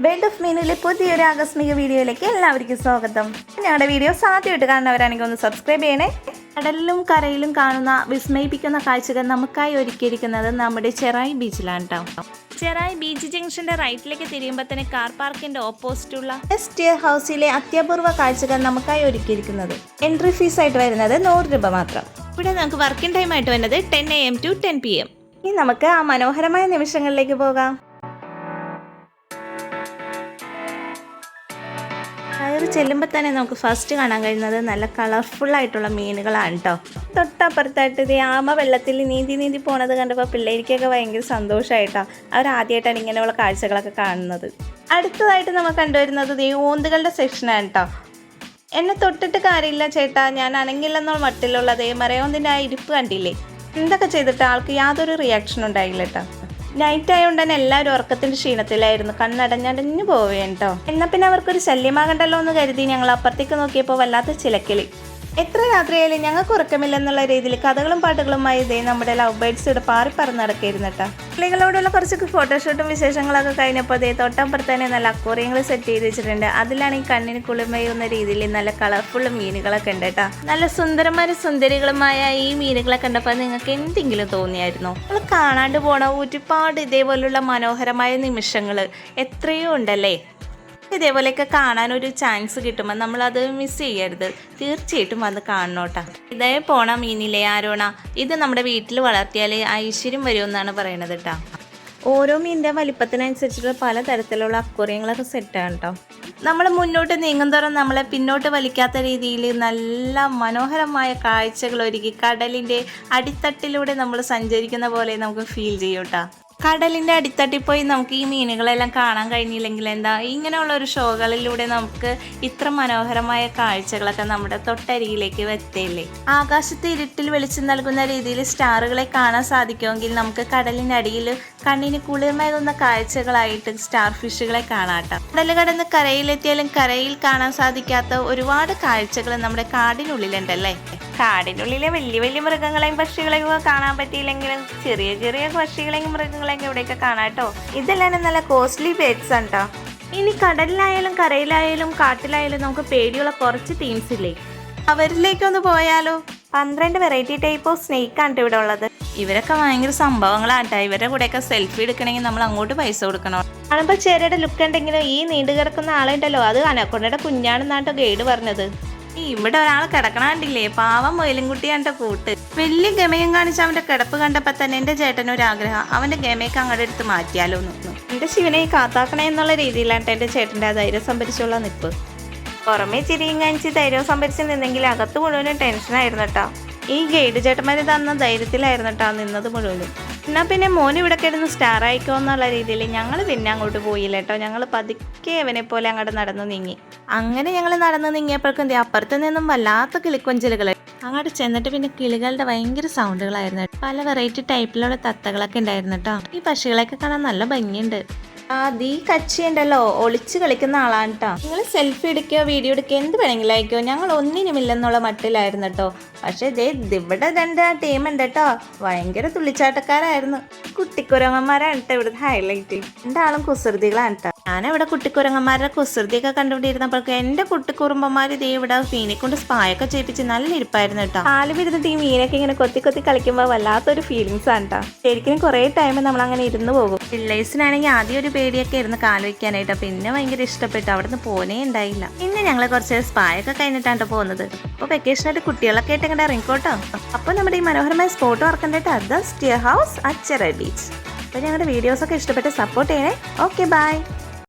World of മീനിലെ പുതിയൊരു ആകസ്മിക വീഡിയോയിലേക്ക് എല്ലാവർക്കും സ്വാഗതം. ഞങ്ങളുടെ വീഡിയോസ് ആദ്യമായിട്ട് കാണുന്നവരാണെങ്കിൽ ഒന്ന് സബ്സ്ക്രൈബ് ചെയ്യണേ. കടലിലും കരയിലും കാണുന്ന വിസ്മയിപ്പിക്കുന്ന കാഴ്ചകൾ നമുക്കായി ഒരുക്കിയിരിക്കുന്നത് നമ്മുടെ ചെറായി ബീച്ചിലാണ് കേട്ടോ ചെറായി ബീച്ച് ജംഗ്ഷന്റെ റൈറ്റിലേക്ക് തിരിയുമ്പോൾ തന്നെ കാർ പാർക്കിന്റെ ഓപ്പോസിറ്റുള്ള ഗസ്റ്റ് ഹൗസിലെ അത്യപൂർവ കാഴ്ചകൾ നമുക്കായി ഒരുക്കിയിരിക്കുന്നത്. എൻട്രി ഫീസ് ആയിട്ട് വരുന്നത് നൂറ് രൂപ മാത്രം. ഇവിടെ നമുക്ക് വർക്കിംഗ് ടൈം ആയിട്ട് വരുന്നത് ten A M to ten P M ഇനി നമുക്ക് ആ മനോഹരമായ നിമിഷങ്ങളിലേക്ക് പോകാം. കയറി ചെല്ലുമ്പോൾ തന്നെ നമുക്ക് ഫസ്റ്റ് കാണാൻ കഴിയുന്നത് നല്ല കളർഫുൾ ആയിട്ടുള്ള മീനുകളാണ് കേട്ടോ തൊട്ടപ്പുറത്തായിട്ട് ഇത് ആമ വെള്ളത്തിൽ നീന്തി നീന്തി പോണത് കണ്ടപ്പോൾ പിള്ളേർക്കൊക്കെ ഭയങ്കര സന്തോഷമായിട്ടോ അവർ ആദ്യമായിട്ടാണ് ഇങ്ങനെയുള്ള കാഴ്ചകളൊക്കെ കാണുന്നത്. അടുത്തതായിട്ട് നമ്മൾ കണ്ടുവരുന്നത് ഈ ഓന്തുകളുടെ സെക്ഷനാണ് കേട്ടോ എന്നെ തൊട്ടിട്ട് കാര്യമില്ല ചേട്ടാ ഞാൻ അനങ്ങില്ലെന്നുള്ള മട്ടിലുള്ളത് മറയോന്തിന്റെ ആ ഇരിപ്പ് കണ്ടില്ലേ? എന്തൊക്കെ ചെയ്തിട്ട് ആൾക്ക് യാതൊരു റിയാക്ഷൻ ഉണ്ടായില്ല കേട്ടോ നൈറ്റ് ആയതുകൊണ്ട് തന്നെ എല്ലാവരും ഉറക്കത്തിന്റെ ക്ഷീണത്തിലായിരുന്നു. കണ്ണടഞ്ഞടഞ്ഞു പോവുകയാണ് കേട്ടോ എന്നാൽ പിന്നെ അവർക്കൊരു ശല്യമാകണ്ടല്ലോ എന്ന് കരുതി ഞങ്ങൾ അപ്പുറത്തേക്ക് നോക്കിയപ്പോൾ വല്ലാത്ത ചിലക്കിളി. എത്ര രാത്രിയായാലും ഞങ്ങൾക്ക് ഉറക്കമില്ലെന്നുള്ള രീതിയിൽ കഥകളും പാട്ടുകളുമായി ഇതേ നമ്മുടെ ലവ് ബേഡ്സ് ഇവിടെ പാറി പറന്ന് നടക്കായിരുന്നു കേട്ടോ. കിളികളോടുള്ള കുറച്ച് ഫോട്ടോഷൂട്ടും വിശേഷങ്ങളൊക്കെ കഴിഞ്ഞപ്പോൾ ഇതേ തൊട്ടപ്പുറത്ത് തന്നെ നല്ല അക്വറിയങ്ങൾ സെറ്റ് ചെയ്ത് വെച്ചിട്ടുണ്ട്. അതിലാണ് ഈ കണ്ണിന് കുളിമയുന്ന രീതിയിൽ നല്ല കളർഫുൾ മീനുകളൊക്കെ ഉണ്ട് കേട്ടോ. നല്ല സുന്ദരമായ സുന്ദരികളുമായ ഈ മീനുകളെ കണ്ടപ്പോൾ നിങ്ങൾക്ക് എന്തെങ്കിലും തോന്നിയായിരുന്നോ? നമ്മൾ കാണാണ്ട് പോണ ഒരുപാട് ഇതേപോലുള്ള മനോഹരമായ നിമിഷങ്ങൾ എത്രയോ ഉണ്ടല്ലേ? ഇതേപോലെയൊക്കെ ഒരു ചാൻസ് കിട്ടുമ്പോൾ നമ്മൾ അത് മിസ് ചെയ്യരുത്. തീർച്ചയായിട്ടും വന്ന് കാണണോട്ടാ. ഇതേ പോണ മീനിലെ ആരോണ ഇത് നമ്മുടെ വീട്ടിൽ വളർത്തിയാൽ ഐശ്വര്യം വരുമെന്നാണ് പറയണത് കേട്ടോ ഓരോ മീനിന്റെ വലിപ്പത്തിനനുസരിച്ചുള്ള പലതരത്തിലുള്ള അക്വറിയങ്ങളൊക്കെ സെറ്റാണ് കേട്ടോ നമ്മൾ മുന്നോട്ട് നീങ്ങുന്തോറും നമ്മളെ പിന്നോട്ട് വലിക്കാത്ത രീതിയിൽ നല്ല മനോഹരമായ കാഴ്ചകൾ ഒരുക്കി കടലിന്റെ അടിത്തട്ടിലൂടെ നമ്മൾ സഞ്ചരിക്കുന്ന പോലെ നമുക്ക് ഫീൽ ചെയ്യൂട്ടാ. കടലിന്റെ അടിത്തട്ടിൽ പോയി നമുക്ക് ഈ മീനുകളെല്ലാം കാണാൻ കഴിഞ്ഞില്ലെങ്കിൽ എന്താ? ഇങ്ങനെയുള്ള ഒരു ഷോകളിലൂടെ നമുക്ക് ഇത്ര മനോഹരമായ കാഴ്ചകളൊക്കെ നമ്മുടെ തൊട്ടരിയിലേക്ക് എത്തില്ലേ ആകാശത്ത് ഇരുട്ടിൽ വെളിച്ചം നൽകുന്ന രീതിയിൽ സ്റ്റാറുകളെ കാണാൻ സാധിക്കുമെങ്കിൽ നമുക്ക് കടലിന്റെ അടിയിൽ കണ്ണിന് കുളിർമേകുന്ന കാഴ്ചകളായിട്ട് സ്റ്റാർ ഫിഷുകളെ കാണാട്ടോ. കടൽ കടന്ന് കരയിലെത്തിയാലും കരയിൽ കാണാൻ സാധിക്കാത്ത ഒരുപാട് കാഴ്ചകൾ നമ്മുടെ കാടിനുള്ളിലുണ്ടല്ലേ? കാടിനുള്ളിലെ വലിയ വലിയ മൃഗങ്ങളെയും പക്ഷികളെയും ഒക്കെ കാണാൻ പറ്റിയില്ലെങ്കിലും ചെറിയ ചെറിയ പക്ഷികളെയും മൃഗങ്ങളെയും ഇവിടെയൊക്കെ കാണാട്ടോ ഇതെല്ലാം നല്ല കോസ്റ്റ്ലി ബേഡ്സ് ആണ് കേട്ടോ ഇനി കടലിലായാലും കരയിലായാലും കാട്ടിലായാലും നമുക്ക് പേടിയുള്ള കുറച്ച് തീംസ് ഇല്ലേ? അവരിലേക്കൊന്ന് പോയാലോ? പന്ത്രണ്ട് വെറൈറ്റി ടൈപ്പ് ഓഫ് സ്നേക്ക് ആണ് ഇവിടെ ഉള്ളത്. ഇവരൊക്കെ ഭയങ്കര സംഭവങ്ങളാട്ടോ ഇവരുടെ കൂടെയൊക്കെ സെൽഫി എടുക്കണമെങ്കിൽ നമ്മൾ അങ്ങോട്ട് പൈസ കൊടുക്കണം. കാണുമ്പോൾ ചേരയുടെ ലുക്ക് ഉണ്ടെങ്കിലും ഈ നീണ്ടു കിടക്കുന്ന ആളുണ്ടല്ലോ. അത് അനക്കൊണ്ടയുടെ കുഞ്ഞാണെന്നാട്ടോ ഗൈഡ് പറഞ്ഞത്. ഇവിടെ ഒരാൾ കിടക്കണാണ്ടില്ലേ പാവം മൊയിലുംകുട്ടിയാണ്ട കൂട്ട്. വലിയ ഗമയം കാണിച്ച അവന്റെ കിടപ്പ് കണ്ടപ്പോ തന്നെ എന്റെ ചേട്ടനൊരു ആഗ്രഹം. അവന്റെ ഗമയൊക്കെ അങ്ങോട്ട് എടുത്ത് മാറ്റിയാലോ എന്ന് എന്റെ ശിവനെ കാത്താക്കണേ എന്നുള്ള രീതിയിലാണ് എന്റെ ചേട്ടന്റെ ആ ധൈര്യം സംഭരിച്ചുള്ള നിപ്പ്. പുറമേ ചിരിയും കാണിച്ച് ധൈര്യം സംഭരിച്ച് നിന്നെങ്കിൽ അകത്ത് മുഴുവനും ടെൻഷനായിരുന്നു കേട്ടോ ഈ ഗൈഡ് ചേട്ടന്മാര് തന്ന ധൈര്യത്തിലായിരുന്നു കേട്ടോ നിന്നത് മുഴുവനും. എന്നാ പിന്നെ മോൻ ഇവിടെ കിടന്ന് സ്റ്റാർ ആയിക്കോ എന്നുള്ള രീതിയിൽ ഞങ്ങൾ പിന്നെ അങ്ങോട്ട് പോയില്ല കേട്ടോ ഞങ്ങൾ പതുക്കെ അവനെ പോലെ അങ്ങോട്ട് നടന്നു നീങ്ങി. അങ്ങനെ ഞങ്ങൾ നടന്നു നീങ്ങിയപ്പോഴേക്കും ദേ അപ്പുറത്ത് നിന്നും വല്ലാത്ത കിളിക്കൊഞ്ചലുകൾ അങ്ങോട്ട് ചെന്നിട്ട് പിന്നെ കിളികളുടെ ഭയങ്കര സൗണ്ടുകളായിരുന്നു പല വെറൈറ്റി ടൈപ്പിലുള്ള തത്തകളൊക്കെ ഉണ്ടായിരുന്നു കേട്ടോ ഈ പക്ഷികളെയൊക്കെ കാണാൻ നല്ല ഭംഗിയുണ്ട്. ആ ദീ കച്ചി ഉണ്ടല്ലോ ഒളിച്ച് കളിക്കുന്ന ആളാണ് കേട്ടോ നിങ്ങൾ സെൽഫി എടുക്കുകയോ വീഡിയോ എടുക്കുകയോ എന്ത് വേണമെങ്കിലും അയക്കോ. ഞങ്ങൾ ഒന്നിനുമില്ലെന്നുള്ള മട്ടിലായിരുന്നു കേട്ടോ പക്ഷേ ദേ ഇവിടെ രണ്ട് ടീം ഉണ്ട് കേട്ടോ ഭയങ്കര തുള്ളിച്ചാട്ടക്കാരായിരുന്നു. കുട്ടിക്കുരങ്ങന്മാരാണ് കേട്ടോ ഇവിടുത്തെ ഹൈലൈറ്റ് രണ്ടാളും കുസൃതികളാണ് കേട്ടോ ഞാനിവിടെ കുട്ടിക്കുരങ്ങന്മാരുടെ കുസൃതിയൊക്കെ കണ്ടുപിടിയിരുന്നപ്പോഴൊക്കെ എന്റെ കുട്ടിക്കുറുമ്പന്മാർ ദേ ഇവിടെ ഫീനെ കൊണ്ട് സ്പായൊക്കെ ചെയ്യിപ്പിച്ച് നല്ല ഇരിപ്പായിരുന്നു കേട്ടോ കാൽ വിരുന്ന് ടീം മീനൊക്കെ ഇങ്ങനെ കൊത്തി കൊത്തി കളിക്കുമ്പോൾ വല്ലാത്തൊരു ഫീലിങ്സ് ആണ് കേട്ടോ ശരിക്കും കുറേ ടൈം നമ്മൾ അങ്ങനെ ഇരുന്ന് പോകും. പിള്ളേഴ്സിനാണെങ്കിൽ ആദ്യം ഒരു പേടിയൊക്കെ ഇരുന്ന് കാലുവയ്ക്കാനായിട്ട് പിന്നെ ഭയങ്കര ഇഷ്ടപ്പെട്ടു. അവിടുന്ന് പോനേ ഉണ്ടായില്ല. പിന്നെ ഞങ്ങൾ കുറച്ച് സ്പായൊക്കെ കഴിഞ്ഞിട്ടാണ് പോകുന്നത്. അപ്പോൾ വെക്കേഷനായിട്ട് കുട്ടികളൊക്കെ ആയിട്ട് ഇങ്ങോട്ട് ഇറങ്ങിക്കോട്ടോ അപ്പോൾ നമ്മുടെ ഈ മനോഹരമായ സ്പോട്ട് ഓർക്കണ്ടേട്ട് അത് സ്റ്റിയർ ഹൗസ് അച്ചറ ബീച്ച് അപ്പോൾ ഞങ്ങളുടെ വീഡിയോസൊക്കെ ഇഷ്ടപ്പെട്ട് സപ്പോർട്ട് ചെയ്യണേ. Okay bye